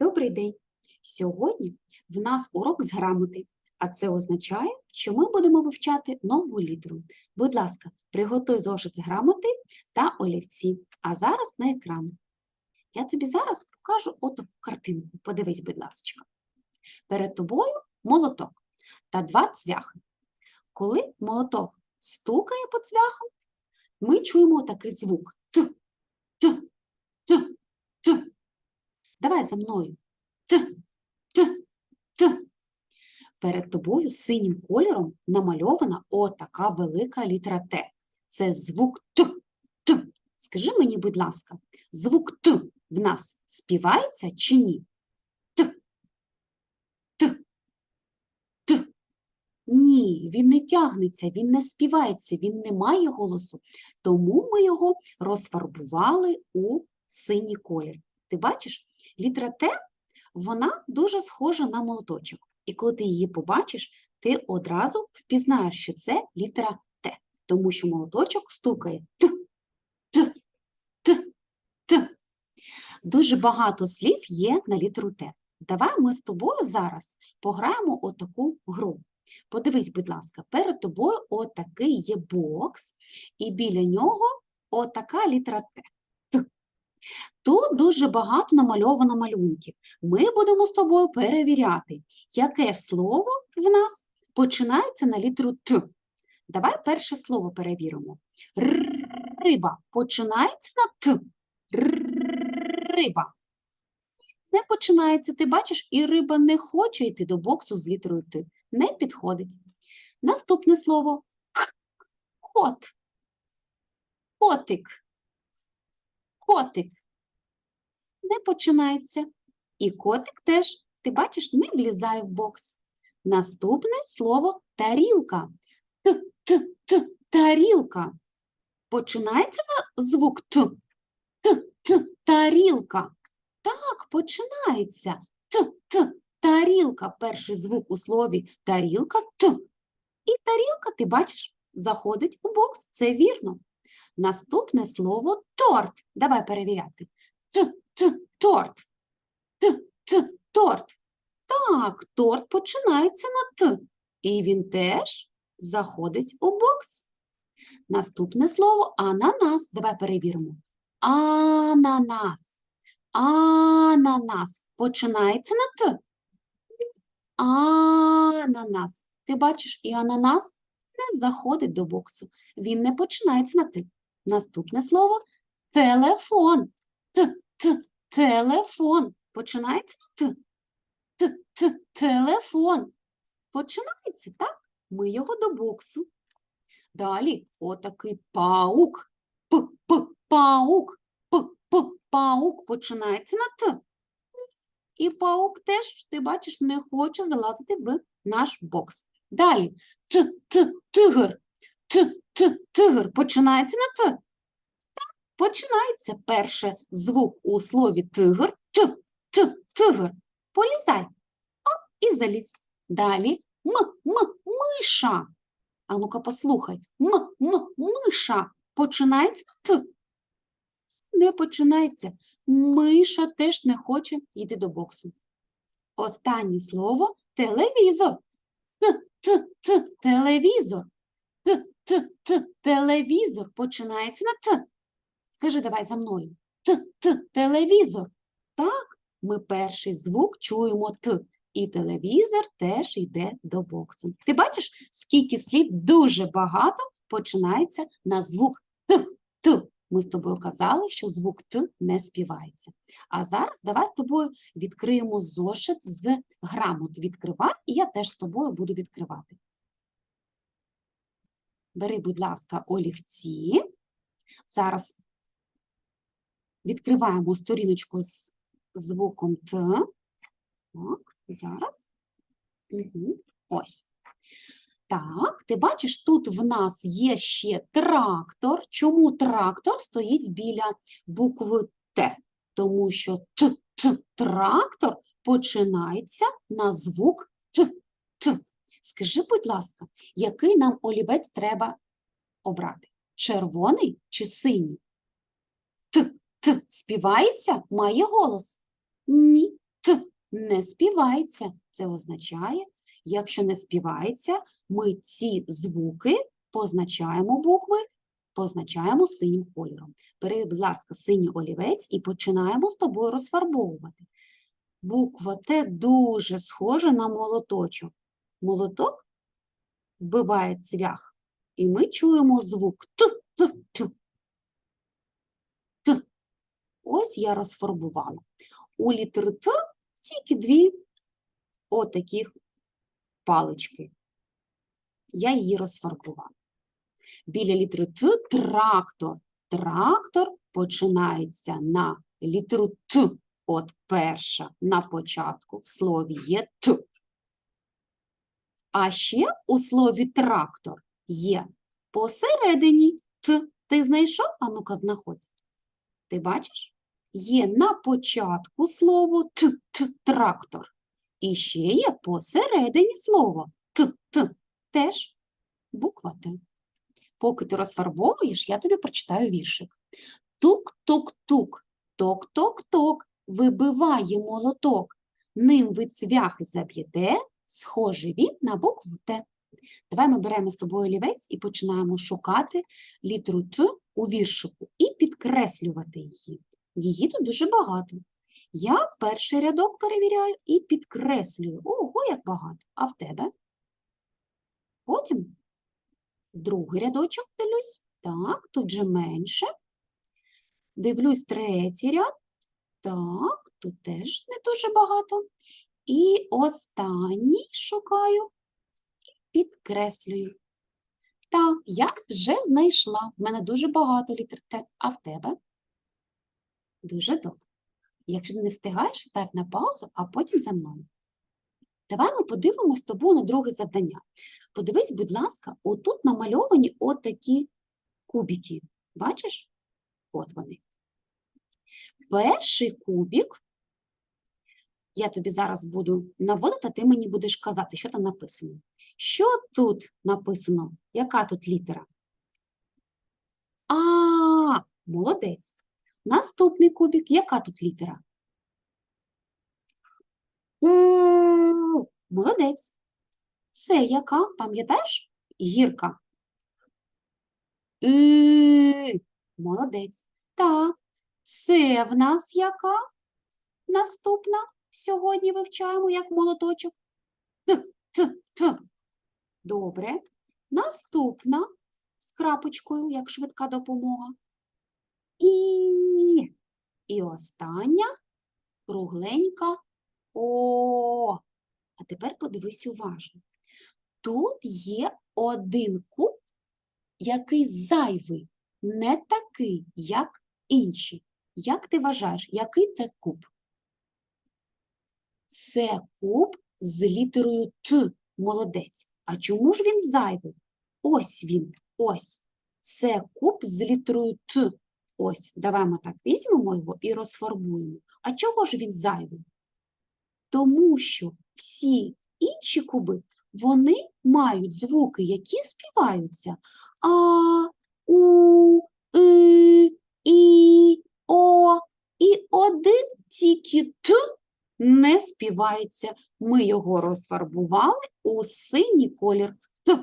Добрий день! Сьогодні в нас урок з грамоти, а це означає, що ми будемо вивчати нову літеру. Будь ласка, приготуй зошит з грамоти та олівці. А зараз на екран. Я тобі зараз покажу отаку картинку. Подивись, будь ласка. Перед тобою молоток та два цвяхи. Коли молоток стукає по цвяхам, ми чуємо такий звук Т, Т, Т, Т. Давай за мною. Т, Т, Т. Перед тобою синім кольором намальована отака велика літера Т. Це звук Т, Т. Скажи мені, будь ласка, звук Т в нас співається чи ні? Т, Т, Т. Ні, він не тягнеться, він не співається, він не має голосу. Тому ми його розфарбували у синій колір. Ти бачиш, літера Т, вона дуже схожа на молоточок. І коли ти її побачиш, ти одразу впізнаєш, що це літера Т, тому що молоточок стукає Т, Т, Т, Т. Дуже багато слів є на літеру Т. Давай ми з тобою зараз пограємо отаку гру. Подивись, будь ласка, перед тобою отакий є бокс, і біля нього отака літера Т. Тут дуже багато намальовано малюнків. Ми будемо з тобою перевіряти, яке слово в нас починається на літеру Т. Давай перше слово перевіримо. Риба починається на Т. Риба. Не починається, ти бачиш, і риба не хоче йти до боксу з літерою Т. Не підходить. Наступне слово К. Кот. Котик. Котик. Не починається. І котик теж, ти бачиш, не влізає в бокс. Наступне слово тарілка. Т, т, т, тарілка. Починається на звук Т. Т, т, тарілка. Так, починається. Т, т, тарілка. Перший звук у слові тарілка Т. І тарілка, ти бачиш, заходить у бокс. Це вірно. Наступне слово торт. Давай перевіряти. Т, т, торт. Т, т, торт. Так, торт починається на Т. І він теж заходить у бокс. Наступне слово ананас. Давай перевіримо. Ананас. Ананас. Починається на Т. Ананас. Ти бачиш, і ананас не заходить до боксу. Він не починається на Т. Наступне слово телефон. Т, т, телефон. Починається на Т. Т, т, телефон. Починається, так? Ми його до боксу. Далі отакий паук. П, п, паук. П, п, паук починається на Т. І паук теж, ти бачиш, не хоче залазити в наш бокс. Далі т, т, тигр. Т, т, тигр починається на Т. Так, починається перше звук у слові тигр. Т, т, тигр. Полізай. Оп, і заліз. Далі м, м, миша. А ну-ка послухай. М, м, миша. Починається на Т. Не починається. Миша теж не хоче йти до боксу. Останнє слово телевізор. Т, т, т, телевізор. Т, т, т, телевізор починається на Т. Скажи давай за мною. Т, т, телевізор. Так, ми перший звук чуємо Т. І телевізор теж йде до боксу. Ти бачиш, скільки слів дуже багато починається на звук Т. Т. Ми з тобою казали, що звук Т не співається. А зараз давай з тобою відкриємо зошит з грамот. Відкривай, і я теж з тобою буду відкривати. Бери, будь ласка, олівці. Зараз відкриваємо сторіночку з звуком Т. Так, зараз. Угу. Ось. Так, ти бачиш, тут в нас є ще трактор. Чому трактор стоїть біля букви Т? Тому що Т, Т, трактор починається на звук Т, Т. Скажи, будь ласка, який нам олівець треба обрати? Червоний чи синій? Т, Т співається, має голос? Ні, Т не співається. Це означає, якщо не співається, ми ці звуки позначаємо букви, позначаємо синім кольором. Бери, будь ласка, синій олівець і починаємо з тобою розфарбовувати. Буква Т дуже схожа на молоточок. Молоток вбиває цвях, і ми чуємо звук Т, Т, Т. Т. Ось я розфарбувала. У літери Т тільки дві отаких палички. Я її розфарбувала. Біля літери Т трактор. Трактор починається на літеру Т. От перша на початку в слові є Т. А ще у слові трактор є посередині Т. Ти знайшов? А ну-ка, знаходь. Ти бачиш? Є на початку слово Т, Т, трактор. І ще є посередині слово Т, Т. Теж буква Т. Поки ти розфарбовуєш, я тобі прочитаю віршик. Тук-тук-тук, ток-ток-ток, вибиває молоток. Ним ви цвяхи заб'єте, схожий він на букву Т. Давай ми беремо з тобою олівець і починаємо шукати літеру Т у віршику і підкреслювати її. Її тут дуже багато. Я перший рядок перевіряю і підкреслюю. Ого, як багато. А в тебе? Потім другий рядочок дивлюсь. Так, тут вже менше. Дивлюсь третій ряд. Так, тут теж не дуже багато. І останній шукаю і підкреслюю. Так, я вже знайшла. В мене дуже багато літер Т, а в тебе? Дуже добре. Якщо не встигаєш, став на паузу, а потім за мною. Давай ми подивимось з тобою на друге завдання. Подивись, будь ласка, отут намальовані отакі кубики. Бачиш? От вони. Перший кубик, я тобі зараз буду наводити, а ти мені будеш казати, що там написано. Що тут написано? Яка тут літера? А, молодець. Наступний кубик, яка тут літера? Молодець. Це яка? Пам'ятаєш? Гірка. И, молодець. Так, це в нас яка? Наступна сьогодні вивчаємо як молоточок. Т, т, т. Добре. Наступна з крапочкою, як швидка допомога. І. І остання кругленька О. А тепер подивись уважно. Тут є один куб, який зайвий, не такий, як інші. Як ти вважаєш, який це куб? Це куб з літерою Т, молодець. А чому ж він зайвий? Ось він, ось. Це куб з літерою Т. Ось, давай ми так візьмемо його і розфарбуємо. А чого ж він зайвий? Тому що всі інші куби, вони мають звуки, які співаються. А, у, и, і, о. І один тільки Т не співається. Ми його розфарбували у синій колір. Т,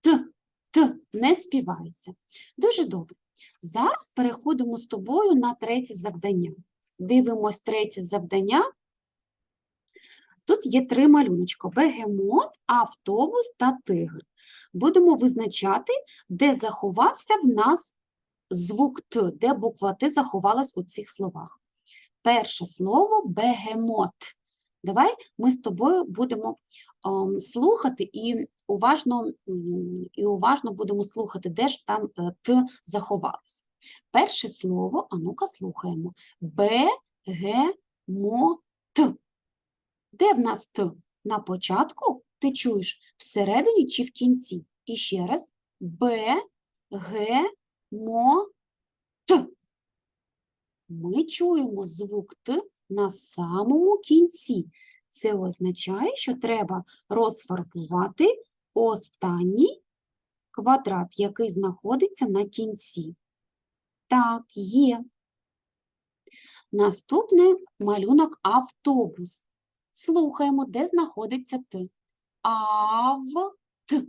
Т, Т не співається. Дуже добре. Зараз переходимо з тобою на третє завдання. Дивимось третє завдання. Тут є три малюночка: бегемот, автобус та тигр. Будемо визначати, де заховався в нас звук Т, де буква Т заховалась у цих словах. Перше слово бегемот. Давай ми з тобою будемо ем, слухати і уважно, і уважно будемо слухати, де ж там е, Т заховалось. Перше слово, а ну-ка слухаємо. Б-ге-мо-т. Де в нас Т? На початку ти чуєш всередині чи в кінці? І ще раз. Б, Г, Мо, Т. Ми чуємо звук Т на самому кінці. Це означає, що треба розфарбувати останній квадрат, який знаходиться на кінці. Так, є. Наступний малюнок автобус. Слухаємо, де знаходиться Т. Ав, т,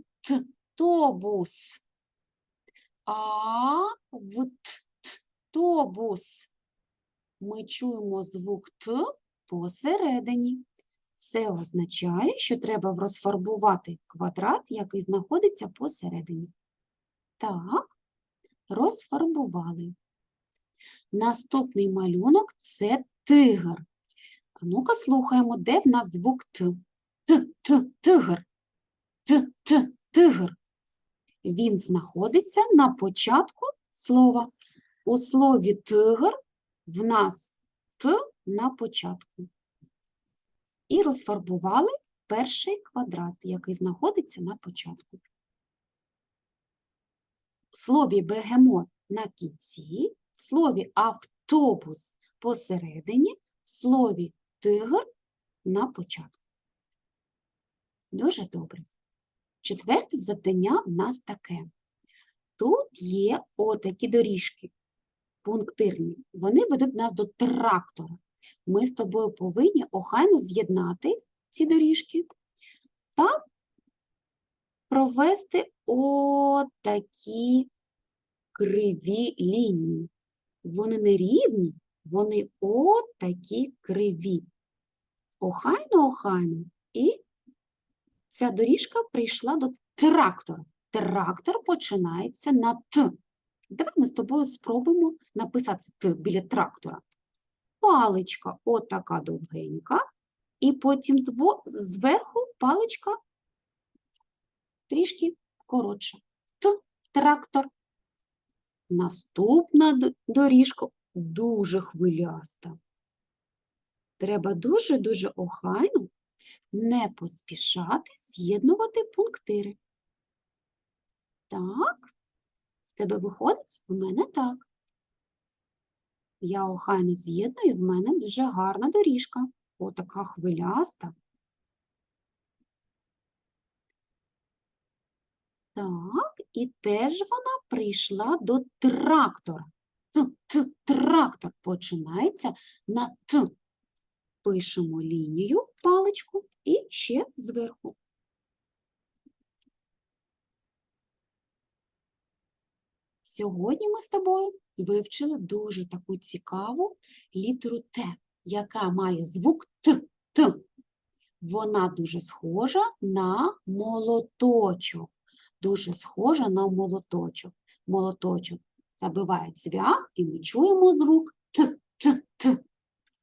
Ми чуємо звук Т посередині. Це означає, що треба розфарбувати квадрат, який знаходиться посередині. Так, розфарбували. Наступний малюнок це тигр. А ну-ка слухаємо, де в нас звук Т. Т, Т, тигр. Т, Т, тигр. Він знаходиться на початку слова. У слові тигр в нас Т на початку. І розфарбували перший квадрат, який знаходиться на початку. В слові бегемот на кінці, в слові автобус посередині, в слові тигр на початку. Дуже добре. Четверте завдання в нас таке. Тут є отакі доріжки, пунктирні. Вони ведуть нас до трактора. Ми з тобою повинні охайно з'єднати ці доріжки та провести отакі криві лінії. Вони не рівні, вони отакі криві. Охайно, охайно. І ця доріжка прийшла до трактора. Трактор починається на Т. Давай ми з тобою спробуємо написати Т біля трактора. Паличка отака довгенька, і потім зверху паличка трішки коротша. Т трактор. Наступна доріжка дуже хвиляста. Треба дуже-дуже охайно, не поспішати з'єднувати пунктири. Так, тебе виходить? У мене так. Я охайно з'єдную, в мене дуже гарна доріжка. Отака хвиляста. Так, і теж вона прийшла до трактора. Трактор починається на Т. Пишемо лінію, паличку і ще зверху. Сьогодні ми з тобою вивчили дуже таку цікаву літеру Т, яка має звук Т. Т. Вона дуже схожа на молоточок. Дуже схожа на молоточок. Молоточок забиває цвях, і ми чуємо звук Т, Т, Т.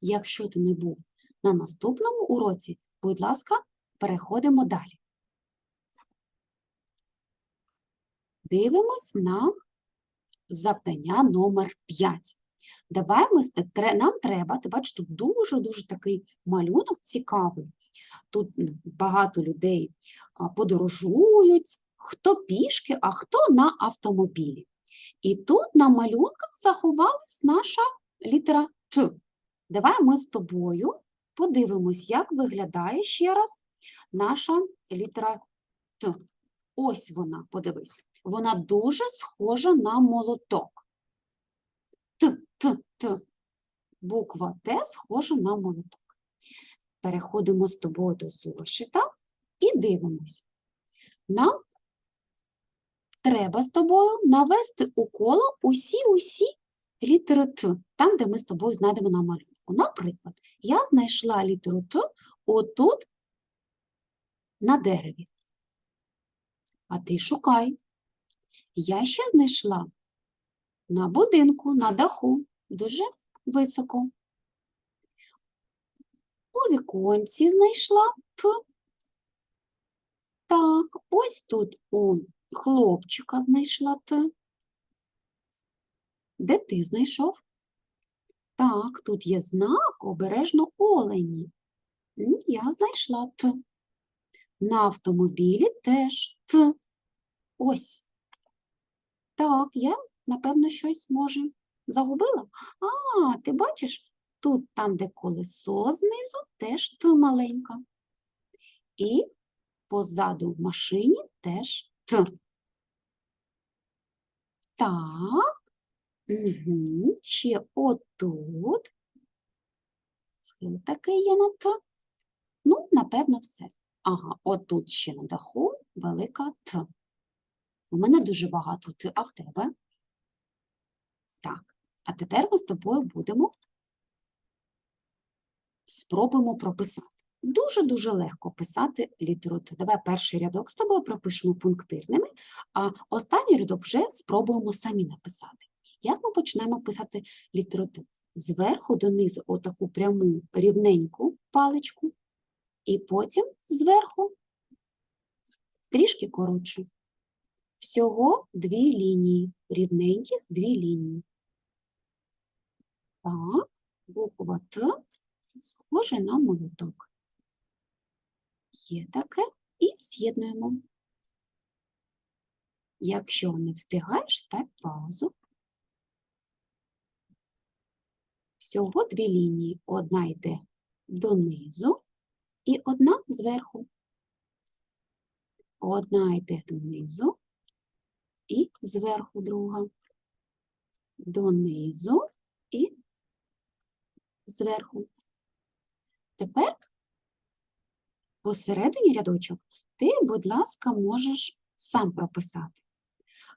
Якщо ти не був на наступному уроці, будь ласка, переходимо далі. Дивимось на завдання номер 5. Давай ми, нам треба, ти бачиш, тут дуже-дуже такий малюнок цікавий. Тут багато людей подорожують, хто пішки, а хто на автомобілі. І тут на малюнках заховалась наша літера Т. Давай ми з тобою подивимось, як виглядає ще раз наша літера Т. Ось вона, подивись. Вона дуже схожа на молоток. Т, Т, Т. Буква Т схожа на молоток. Переходимо з тобою до зошита і дивимось. Нам треба з тобою навести у коло усі-усі літери Т, там, де ми з тобою знайдемо на малюнку. Наприклад, я знайшла літеру Т отут на дереві. А ти шукай. Я ще знайшла на будинку, на даху, дуже високо. У віконці знайшла Т. Так, ось тут у хлопчика знайшла Т. Де ти знайшов? Так, тут є знак обережно олені. Я знайшла Т. На автомобілі теж Т. Ось. Так, я, напевно, щось може загубила. А, ти бачиш, тут там, де колесо знизу, теж Т маленька. І позаду в машині теж Т. Так. Угу. Ще отут схил такий є на Т. Ну, напевно, все. Ага, отут ще на даху велика Т. У мене дуже багато Т, а в тебе? Так, а тепер ми з тобою будемо спробуємо прописати. Дуже-дуже легко писати літеру Т. Давай перший рядок з тобою пропишемо пунктирними, а останній рядок вже спробуємо самі написати. Як ми почнемо писати літеру Т? Зверху донизу отаку пряму рівненьку паличку, і потім зверху трішки коротшу. Всього дві лінії, рівненьких дві лінії. Так, буква Т схоже на молоток. Є таке і з'єднуємо. Якщо не встигаєш, став паузу. Всього дві лінії. Одна йде донизу і одна зверху. Одна йде донизу і зверху друга. Донизу і зверху. Тепер посередині рядочок ти, будь ласка, можеш сам прописати.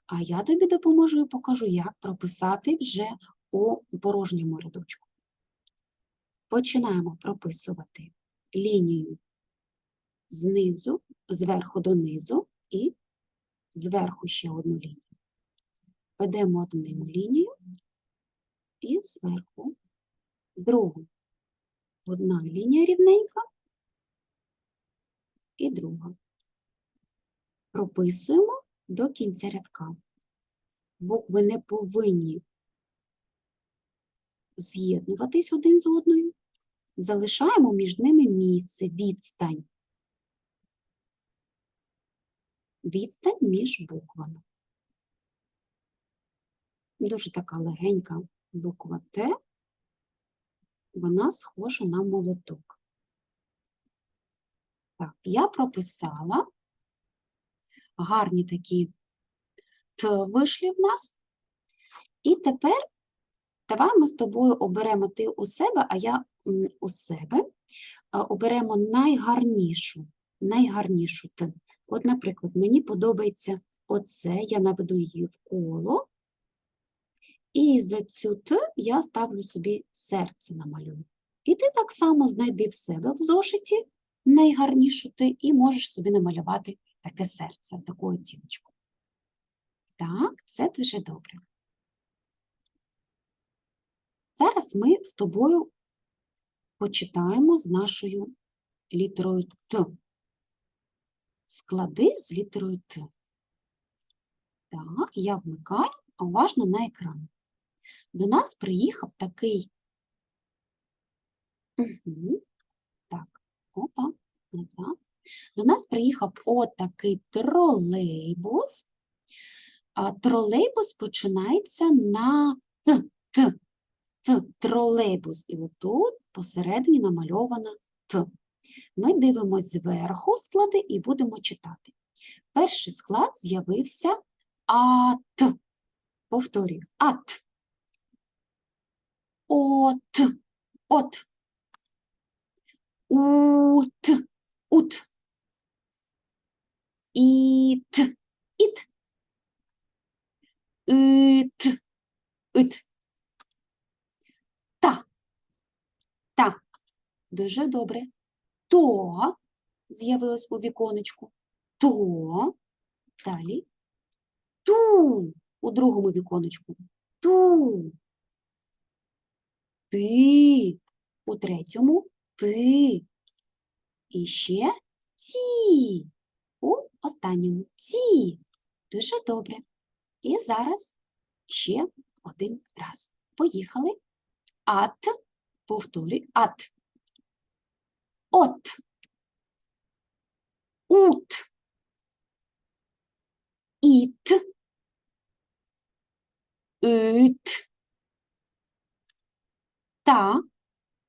А я тобі допоможу і покажу, як прописати вже у порожньому рядочку. Починаємо прописувати лінію знизу, зверху донизу і зверху ще одну лінію. Ведемо одну лінію і зверху другу. Одна лінія рівненька і друга. Прописуємо до кінця рядка. Букви не повинні з'єднуватись один з одною. Залишаємо між ними місце, відстань. Відстань між буквами. Дуже така легенька буква Т, вона схожа на молоток. Так, я прописала гарні такі Т вийшли в нас. І тепер давай ми з тобою оберемо ти у себе, а я у себе. Оберемо найгарнішу, найгарнішу Т. От, наприклад, мені подобається оце, я наведу її в коло, і за цю Т я ставлю собі серце намалюю. І ти так само знайди в себе в зошиті найгарнішу Т і можеш собі намалювати таке серце, таку оціночку. Так, це дуже добре. Зараз ми з тобою почитаємо з нашою літерою Т. Склади з літерою Т. Так, я вмикаю уважно на екран. До нас приїхав такий. Угу. Так, опа, назад. До нас приїхав отакий тролейбус. А тролейбус починається на Т, Т, Т, тролейбус. І отут посередині намальована Т. Ми дивимося зверху склади і будемо читати. Перший склад з'явився АТ. Повторюю, АТ. От, от. Ут, ут. Іт, іт. Ит, ит. Та, та. Дуже добре. То з'явилось у віконечку. То. Далі. Ту у другому віконечку. Ту. Ти. У третьому ти. І ще ті. У останньому ті. Дуже добре. І зараз ще один раз. Поїхали. Ат. Повторюй. Ат. От. Ут. Іт. Ит. Та.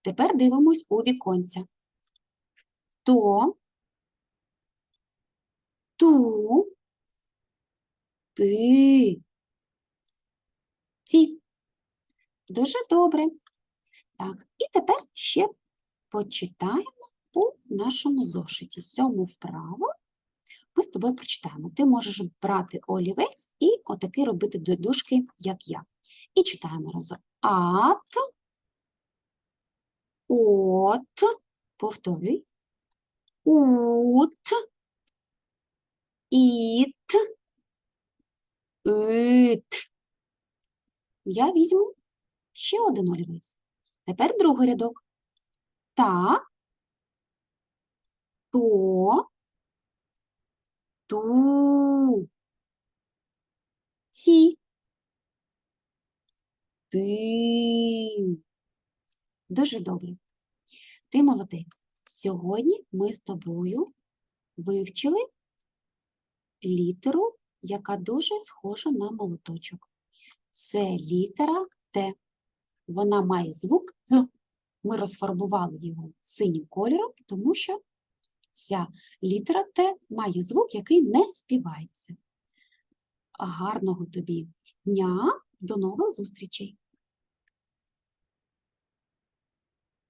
Тепер дивимось у віконця. То. Ту. Ти. Ті. Дуже добре. Так, і тепер ще почитаємо у нашому зошиті. Сьому вправо ми з тобою прочитаємо. Ти можеш брати олівець і отаки робити дужки, як я. І читаємо разом. Ат, от, повторюй. Ут, іт, ит. Я візьму ще один олівець. Тепер другий рядок. Та, то, ту, ці, ти. Дуже добре. Ти молодець. Сьогодні ми з тобою вивчили літеру, яка дуже схожа на молоточок. Це літера Т. Вона має звук Г. Ми розфарбували його синім кольором, тому що ця літера Т має звук, який не співається. Гарного тобі дня, до нових зустрічей!